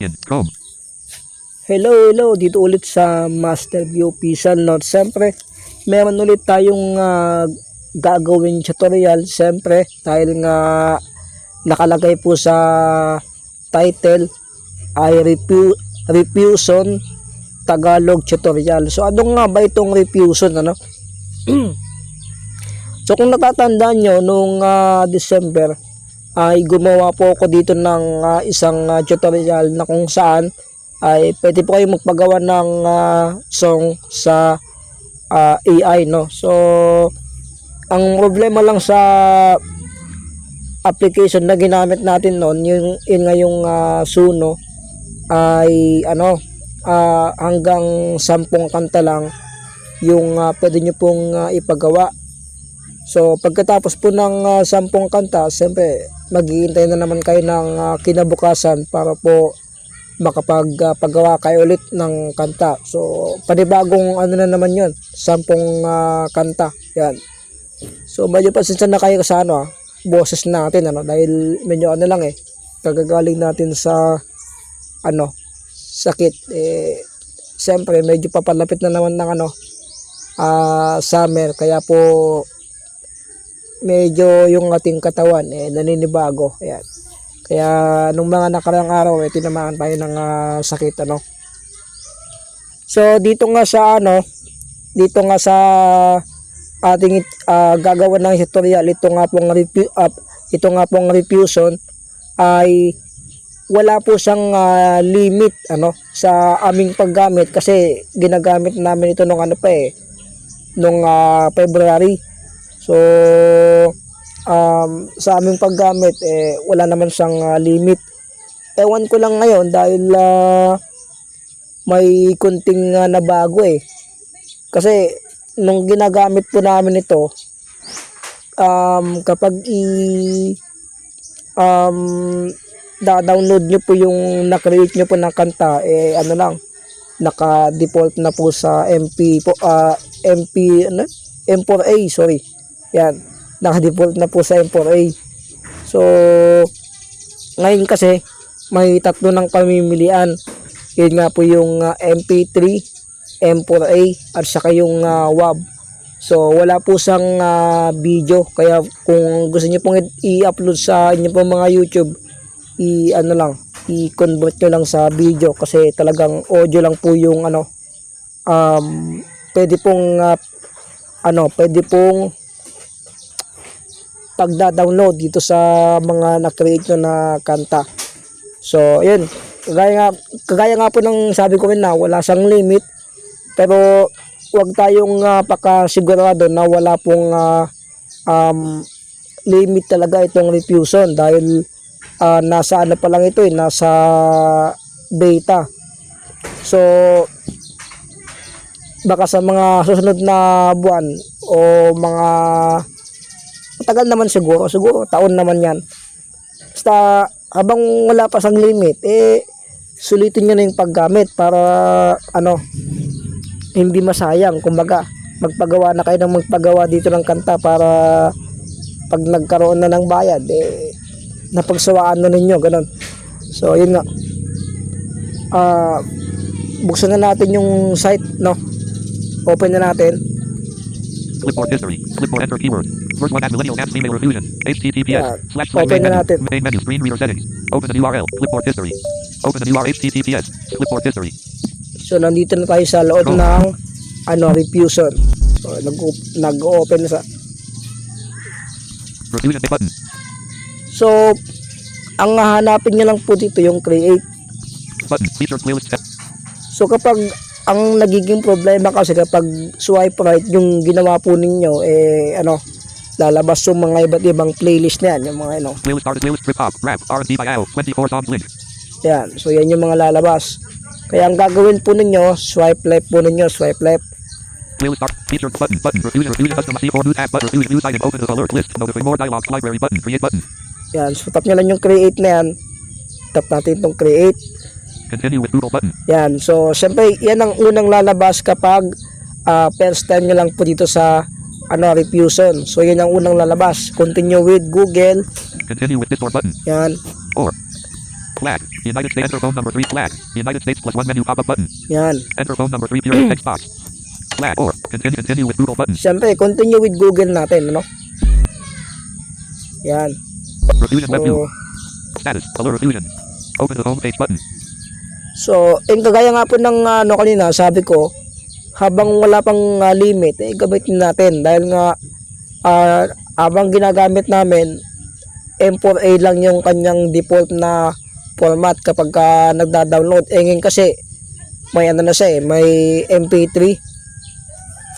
In Chrome. Hello, hello. Dito ulit sa Master View Official Note. Siyempre, meron ulit tayong ah, gagawin tutorial. Siyempre, dahil nga nakalagay po sa title ay review, reviewson Tagalog tutorial. So, ano nga ba itong reviewson? Ano? so, kung natatandaan nyo, nung ah, December, ay gumawa po ako dito ng ah, isang ah, tutorial na kung saan ay pwede po kayo magpagawa ng ah, song sa ah, AI no. So ang problema lang sa application na ginamit natin noon yung yun nga ah, Suno ay ano ah, hanggang sampung kanta lang yung ah, pwede nyo pong ah, ipagawa So pagkatapos po ng ah, sampung kanta, siyempre maghihintay na naman kayo ng ah, kinabukasan para po makapagpagawa kayo ulit ng kanta. So panibagong ano na naman yon sampung ah, kanta. Yan. So medyo pasensya na kayo sa ano, ah, boses natin ano dahil medyo ano lang eh kagagaling natin sa ano sakit eh siyempre medyo papalapit na naman ng ano ah, summer kaya po medyo yung ating katawan eh naninibago. Ayan. Kaya nung mga nakarang araw eh tinamaan tayo ng ah, sakit ano. So dito nga sa ano, dito nga sa ating ah, gagawa ng tutorial ito nga pong review up, ito nga pong reviewson ay wala po siyang ah, limit ano sa aming paggamit kasi ginagamit namin ito nung ano pa eh nung ah, February So, um, sa aming paggamit, eh, wala naman siyang ah, limit. Ewan ko lang ngayon dahil ah, may kunting ah, nabago eh. Kasi, nung ginagamit po namin ito, um, kapag i um, da-download nyo po yung na-create nyo po ng kanta, eh ano lang, naka-default na po sa MP po, ah, MP, ano? M4A, sorry. Yan. Naka-default na po sa M4A. So, ngayon kasi, may tatlo ng pamimilian. Yun nga po yung ah, MP3, M4A, at saka yung ah, WAV. So, wala po siyang ah, video. Kaya kung gusto niyo pong i-upload sa inyo pong mga YouTube, i ano lang, i-convert nyo lang sa video kasi talagang audio lang po yung ano um pwede pong ah, ano, pwede pong pagda-download dito sa mga na-create nyo na kanta. So, yun. Kagaya nga, kagaya nga po ng sabi ko na wala siyang limit. Pero, wag tayong uh, pakasigurado na wala pong ah, um, limit talaga itong refusion dahil ah, nasa ano pa lang ito eh, nasa beta. So, baka sa mga susunod na buwan o mga matagal naman siguro, siguro taon naman yan. Basta habang wala pa sang limit, eh sulitin nyo na yung paggamit para ano, hindi masayang. Kumbaga, magpagawa na kayo ng magpagawa dito ng kanta para pag nagkaroon na ng bayad, eh napagsawaan na ninyo, ganun. So, yun nga. Ah, buksan na natin yung site, no? Open na natin. Clipboard history. Clipboard enter keyword. First one at Millennial Dance Female Refusion. HTTPS. Yeah. Slash slash main menu. natin. Main menu. Screen reader settings. Open the URL. Clipboard history. Open the URL HTTPS. Clipboard history. So, nandito na tayo sa loob Oh. ng ano, refusion. So, nag- nag-open na sa... Refusion button. So, ang hahanapin nyo lang po dito yung create. Button. Featured playlist. So, kapag ang nagiging problema kasi kapag swipe right yung ginawa po ninyo, eh, ano, lalabas yung mga iba't ibang playlist na yan, yung mga ano. Playlist artist. Playlist trip hop. Rap. R&B by Al. 24 songs link. Yan. So, yan yung mga lalabas. Kaya ang gagawin po ninyo, swipe left po ninyo, swipe left. Playlist art. Featured button. Button. Refusion. Refusion custom C4 news app. Button. Refusion news item. Open the alert list. Notify more dialogues. Library button. Create button. Yan. So, tap nyo lang yung create na yan. Tap natin itong create. Continue with Google button. Yan. So, syempre, yan ang unang lalabas kapag ah, first time nyo lang po dito sa ano, refusion. So, yan ang unang lalabas. Continue with Google. Continue with Discord button. Yan. Or. Flag. United States. Enter phone number 3 flag. United States plus 1 menu pop-up button. Yan. Enter phone number 3 period text box. Flag or continue continue with Google button. Siyempre, continue with Google natin, ano? Yan. Refusion web view. So, Status. Alert Refusion. Open the home page button. so yung kagaya nga po ng ano kanina, sabi ko, habang wala pang ah, limit, eh, gamitin natin. Dahil nga, ah, habang ginagamit namin, M4A lang yung kanyang default na format kapag ka nagda-download. Eh ngayon kasi, may ano na siya eh, may MP3,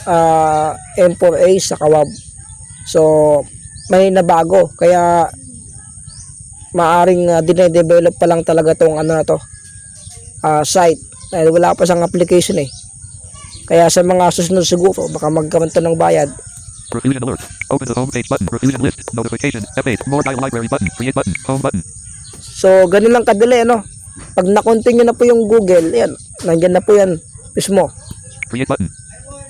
ah, M4A sa kawab. So, may nabago. Kaya, maaring uh, dinedevelop pa lang talaga tong ano na to, ah, site. Dahil wala pa siyang application eh. Kaya sa mga susunod siguro, baka magkaroon ng bayad. Refusion alert. Open the home page button. Refusion list. Notification. F8. More dial library button. Create button. Home button. So, ganun lang kadali, ano? Pag na-continue na po yung Google, yan, nandyan na po yan mismo. Create button.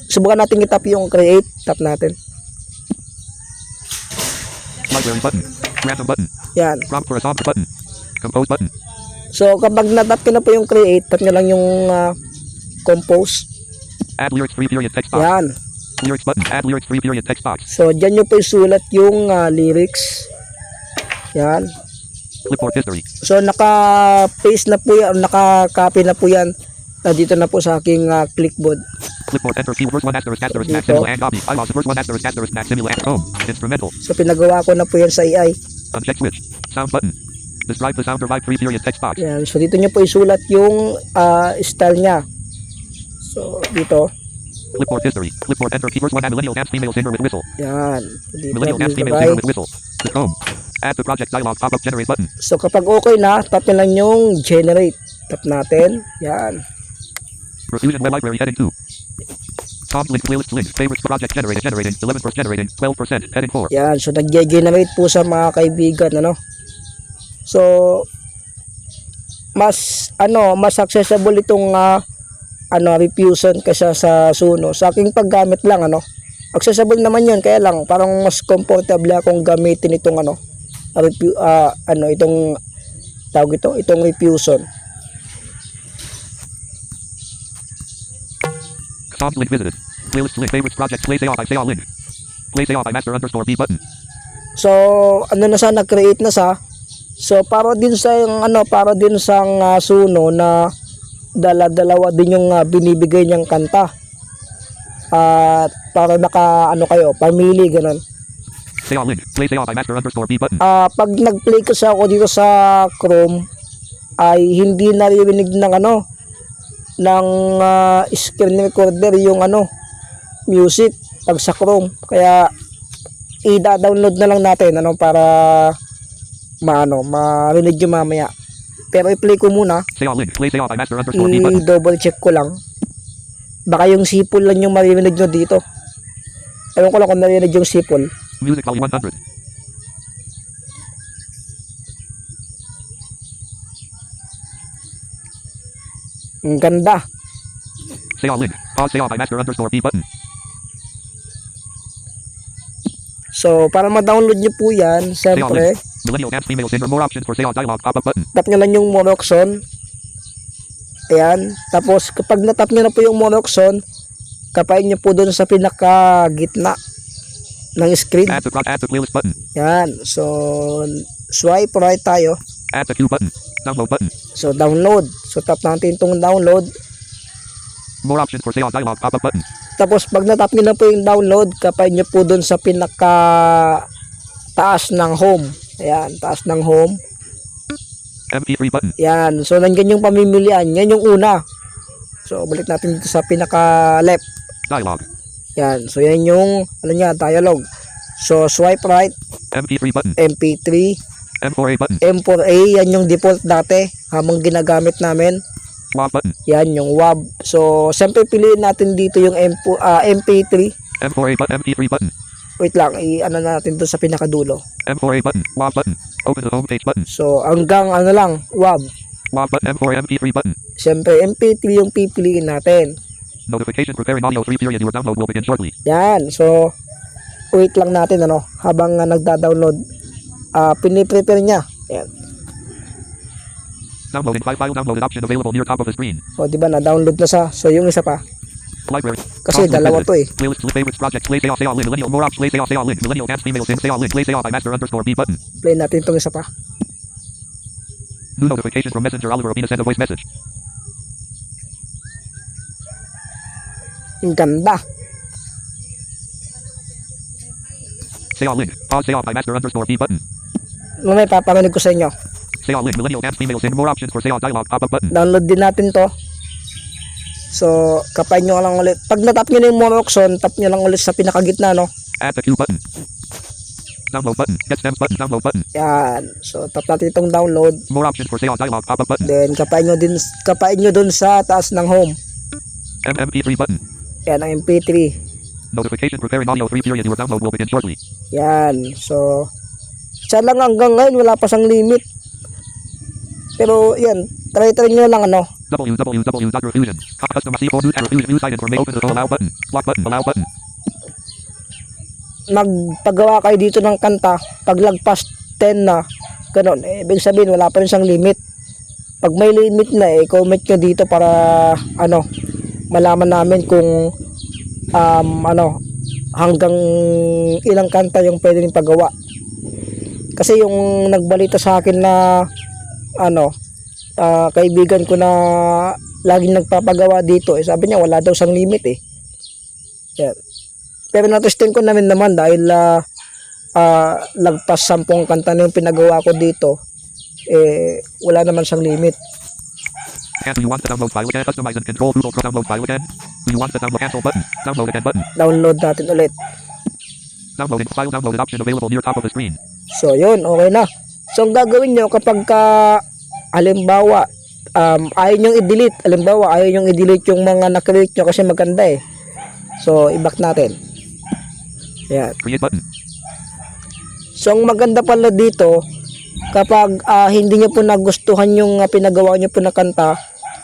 Subukan natin i-tap yung create, tap natin. Library button. Random button. Yan. Prompt for a song button. Compose button. So, kapag na-tap ko na po yung create, tap nyo lang yung ah, compose. Add lyrics free period text box. Yan. Lyrics button. Add lyrics free period text box. So, dyan nyo po isulat yung ah, lyrics. Yan. Clipboard history. So naka-paste na po yan, naka-copy na po yan na dito na po sa aking ah, clipboard. Clipboard enter key verse 1 asterisk asterisk max simula and copy. I lost verse 1 asterisk asterisk max simula and home. Instrumental. So pinagawa ko na po yan sa AI. Uncheck switch. Sound button. Describe the sound revive free period text box. Yan. So dito nyo po isulat yung ah, style niya. So dito. Clipboard history. Clipboard enter key verse 1 add millennial dance female singer with whistle. Yan. Dito Millennial dance female singer with whistle. Click home. Add to project dialog pop up generate button. So kapag okay na, tap nyo lang yung generate. Tap natin. Yan. Refusion web library heading 2. Tom's link playlist link favorites project generated generating 11% generating 12% heading 4. Yan. So nag-generate po sa mga kaibigan. Ano? So mas ano mas accessible itong ah, ano refusion kaysa sa Suno. Sa aking paggamit lang ano. Accessible naman 'yun kaya lang parang mas comfortable akong gamitin itong ano refu- ah, ano itong tawag ito itong refusion. Tom's link visited. Playlist link favorites project play say all by say all link. Play say all by master underscore B button. So ano na sa nag-create na sa So para din sa yung ano para din sa ah, Suno na dala-dalawa din yung ah, binibigay niyang kanta. At para naka ano kayo, pamili ganun. Say all link. Play say all by master underscore B button. Ah, pag nag-play kasi ako dito sa Chrome ay hindi naririnig ng ano ng ah, screen recorder yung ano music pag sa Chrome. Kaya i-download na lang natin ano para maano marinig yung mamaya. Pero i-play ko muna, i-double check ko lang. Baka yung sipol lang yung maririnig nyo dito. Ewan ko lang kung naririnig yung sipol. Music volume 100. Ang ganda. Say all link. Pause say all by master underscore B button. So, para ma-download nyo po yan, siyempre, Millennial dance female singer more options for say all dialog pop up button. tap nyo lang yung Moroxon. Ayan. Tapos, kapag natap nyo na po yung Moroxon, kapain nyo po doon sa pinaka gitna ng screen. Add to add to playlist button. Yan. So, swipe right tayo. Add to queue button. Download button. So, download. So, tap natin itong download. More options for say all dialog pop up button. Tapos, pag natap nyo na po yung download, kapain nyo po doon sa pinaka taas ng home. Ayan, taas ng home. MP3 button. Yan. So, nandiyan yung pamimilian. Yan yung una. So, balik natin dito sa pinaka left. Dialog. Yan. So, yan yung, ano niya, dialogue. So, swipe right, MP3 button. MP3, M4A button. M4A, yan yung default dati habang ginagamit namin. WAV button. Yan yung WAV. So, siyempre piliin natin dito yung M ah, MP3. M4A button. MP3 button. Wait lang, i-ano natin to sa pinakadulo. M4A button. WAV button. Open the home page button. So, hanggang ano lang, WAV. WAV button. M4 MP3 button. Siyempre, MP3 yung pipiliin natin. Notification preparing audio 3 period. Your download will begin shortly. Yan. So, wait lang natin ano, habang uh, nagda-download, ah piniprepare niya. Yan. Downloading file file downloaded option available near top of the screen. O, di ba, na-download na sa. So, yung isa pa. Library. Kasi dalawa to eh. Play natin itong isa pa. New notification from Messenger Oliver Obina send a voice message. Ang ganda. Say all link. Pause say all by master underscore B button. Mamaya paparinig ko sa inyo. Say all link millennial dance female sing more options for say all dialogue pop up button. Download din natin to. So, kapay nyo lang ulit. Pag natap nyo na yung Moroxon, tap nyo lang ulit sa pinakagitna, no? Add to queue button. Download button. Get stems button. Download button. Yan. So, tap natin itong download. More options for say all dialogue pop up button. Then, kapay nyo, din, kapay nyo dun sa taas ng home. MMP3 button. Yan, ang MP3. Notification preparing audio 3 period. Your download will begin shortly. Yan. So, siya lang hanggang ngayon, wala pa siyang limit. Pero, yan. Try-try nyo lang, ano. www.refusion. Custom C4 news and refusion news site information. Open the allow button. Block button. Allow button. Magpagawa kayo dito ng kanta. Pag lagpas 10 na, ganun. Eh, ibig sabihin, wala pa rin siyang limit. Pag may limit na, eh, comment nyo dito para, ano, malaman namin kung, um, ano, hanggang ilang kanta yung pwede rin pagawa. Kasi yung nagbalita sa akin na, ano, ah, kaibigan ko na laging nagpapagawa dito, eh, sabi niya wala daw siyang limit eh. Yan. Pero natesting ko namin naman dahil ah, ah, lagpas sampung kanta na yung pinagawa ko dito, eh, wala naman siyang limit. And do you want the download file again? Customize and control Google Chrome download file again. Do you want the download cancel button? Download again button. Download natin ulit. Downloading file downloaded option available near top of the screen. So, yun, okay na. So, ang gagawin nyo kapag ka, halimbawa, um, ayaw nyo i-delete. Halimbawa, ayaw nyo i-delete yung mga na-create nyo kasi maganda eh. So, i-back natin. Button. So, ang maganda pala dito, kapag ah, hindi nyo po nagustuhan yung ah, pinagawa nyo po na kanta,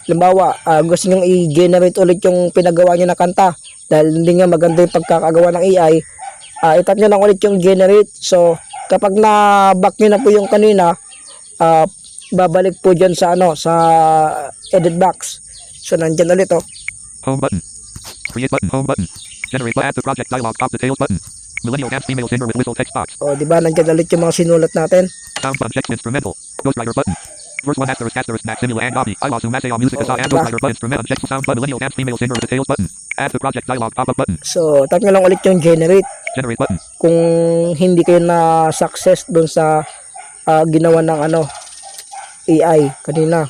halimbawa, ah, gusto nyo i-generate ulit yung pinagawa nyo na kanta, dahil hindi nga maganda yung pagkakagawa ng AI, ah, itap nyo lang ulit yung generate. So, kapag na-back nyo na po yung kanina, ah, babalik po dyan sa ano, sa edit box. So, nandyan ulit oh. Home button. Create button. Home button. Generate but add to project dialog top details button. Millennial dance female singer with whistle text box. O, di ba, nandyan ulit yung mga sinulat natin. Sound check instrumental. Ghostwriter button. Verse 1 asterisk asterisk max simula and copy. I masay all music aside and ghostwriter button instrumental check sound button millennial dance female singer with details button. Add to project dialog pop up button. So, tap nyo lang ulit yung generate. Generate button. kung hindi kayo na success doon sa ah, ginawa ng ano AI kanina.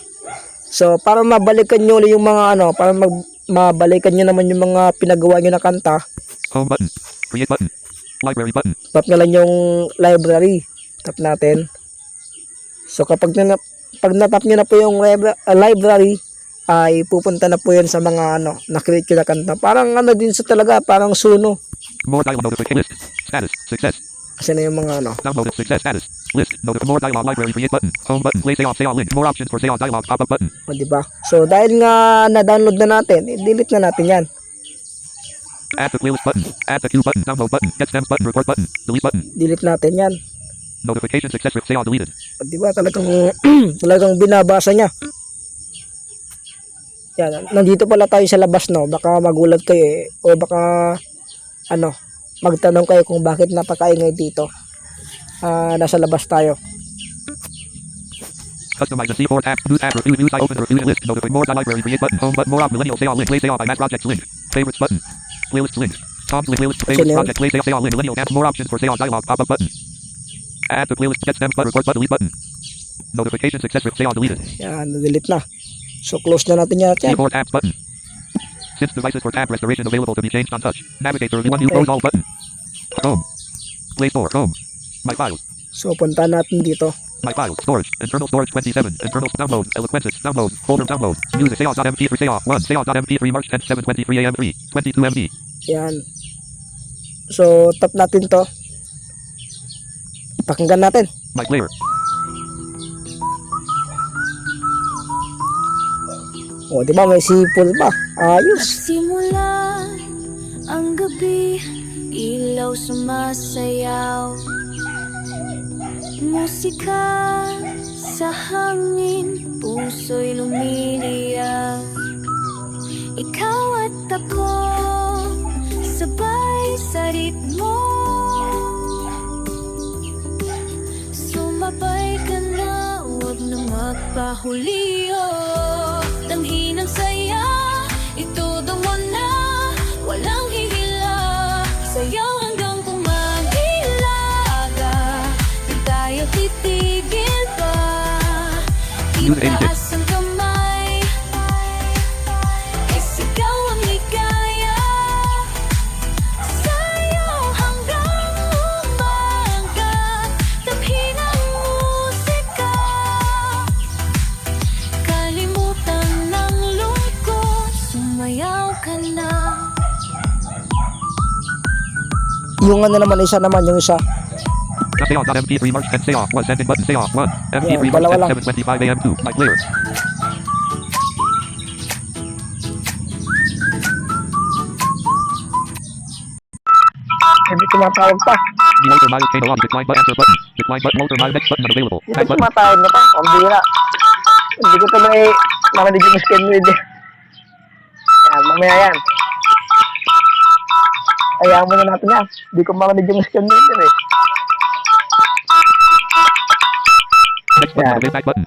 So para mabalikan ulit yung mga ano, para mag mabalikan niyo naman yung mga pinagawa niyo na kanta, Home button. Create button. Library button. tap nyo lang yung library. Tap natin. So kapag na pag natap niyo na po yung libra- ah, library ay pupunta na po yan sa mga ano, na-create na kanta. Parang ano din sa talaga, parang suno. More dialog notification list. Status. Success. Kasi na yung mga ano. Downloaded success status. List. Notif more dialog library create button. Home button. Play say all link. More options for say all dialog pop up button. O, di ba? So, dahil nga na-download na natin, i-delete na natin yan. Add to playlist button. Add to queue button. Download button. Get stems button. Report button. Delete button. Delete natin yan. Notification success with say all deleted. O, di ba? Talagang, talagang binabasa niya. Yan. Nandito pala tayo sa labas, no? Baka magulat kayo eh. O baka, ano, magtanong kayo kung bakit napakaingay dito. Ah, nasa labas tayo. Customize the C4 tab. News tab. Review news. I open review list. Notify more library create button. Home button. More op millennial say all link. Play say all by Matt Projects link. Favorites button. Playlist link. Tom's link playlist. Favorites project. Play say all say all link. Millennial tab. More options for say all dialog pop up button. Add to playlist. Get stems button. Report button. Delete button. Notification success say all deleted. Yan, na-delete na. So, close na natin yan. yan. Keyboard tabs button. Since devices for tab restoration available to be changed on touch. Navigate to review one Okay. close all button. Home. Play store. Home. My files. So, punta natin dito. My files. Storage. Internal storage 27. Internal download. Eloquences. Download. Folder download. Music. Sayaw.mp3. Sayaw. 1. Sayaw.mp3 March 10, 7, 23 AM 3. 22 MB. Yan. So, tap natin to. Pakinggan natin. My player. O, di ba? May sipol pa. Ayos. Simula ang gabi, ilaw sumasayaw Musika sa hangin, puso'y lumiliyab Ikaw at ako, sabay sa ritmo Sumabay ka na, huwag na magpahuliyo Tanghi ka na. Yung ano naman, isa naman, yung isa. Stay on. MP3 March 10. Stay off. 1. Sending button. Stay off. 1. MP3 Yeah, March dalawa 10. lang. 7.25 a.m. 2. My clear. Hindi tumatawag pa. Walter Miles came along. Decline button. Answer button. Decline button. Walter Miles next button unavailable. Hindi Back button. tumatawag na pa. Ang bira. Hindi ko tuloy narinig yung skin read eh. Yan, mamaya yan. Ayaw mo na natin yan. Hindi ko marinig yung skin reader eh. Next button. Yeah. Back button.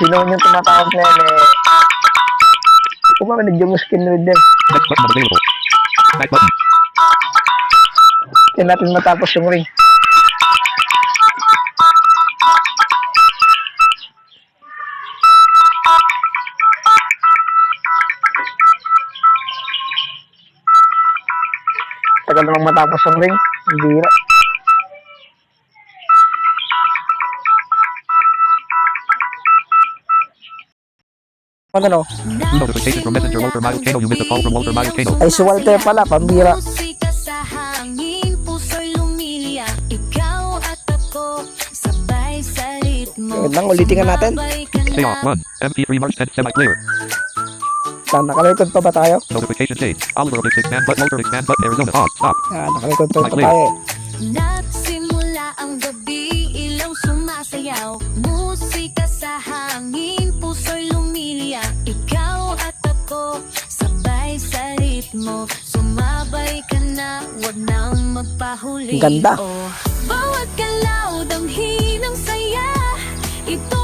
Sino yung tumatawag na yan eh. Marinig yung skin reader. Next button unavailable. Back button. Kaya natin matapos yung ring. Tagal namang matapos yung ring. Ang bira. Ano no? Notification from Messenger Walter Kano. You missed a call from Walter Kano. Ay si Walter pala, pambira. Yun lang, ulitin nga natin. Stay off. 1. MP3 March 10. Semi clear. Saan, nakalikod pa ba tayo? Notification change. Oliver Mix expand button. Walter expand button. Arizona. Pause. Stop. Ah, nakalikod pa ba tayo ritmo Sumabay ka na, wag nang magpahuli. Ang ganda. Oh, Bawat galaw, damhin ang saya. Itodo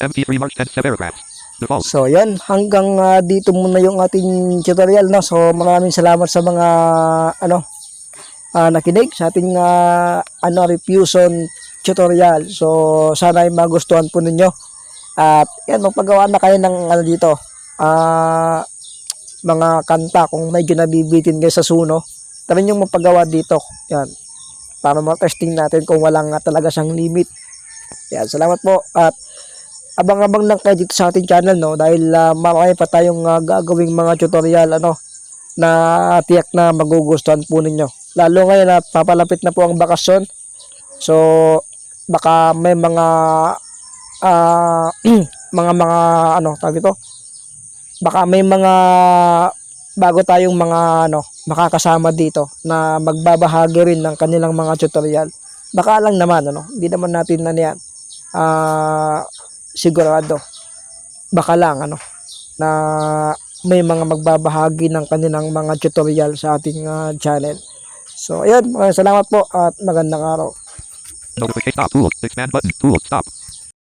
MC3 March 10 paragraphs. Default. So, yan. Hanggang uh, dito muna yung ating tutorial. No? So, maraming salamat sa mga ano, uh, nakinig sa ating uh, ano, refusion tutorial. So, sana ay magustuhan po ninyo. At uh, yan, magpagawa na kayo ng ano dito. Uh, mga kanta kung medyo nabibitin kayo sa suno. Tara yung mapagawa dito. Yan. Para ma-testing natin kung wala nga talaga siyang limit. Yan, salamat po at abang-abang lang kayo dito sa ating channel no dahil ah, marami pa tayong ah, gagawing mga tutorial ano na tiyak na magugustuhan po ninyo. Lalo ngayon na papalapit na po ang bakasyon. So baka may mga ah, mga mga ano tawag ito. Baka may mga bago tayong mga ano makakasama dito na magbabahagi rin ng kanilang mga tutorial. Baka lang naman ano, hindi naman natin na yan. Ah sigurado baka lang ano na may mga magbabahagi ng kanilang mga tutorial sa ating ah, channel. So, ayun, maraming salamat po at magandang araw. Notification stop. Tools. Expand button. Tools. Stop.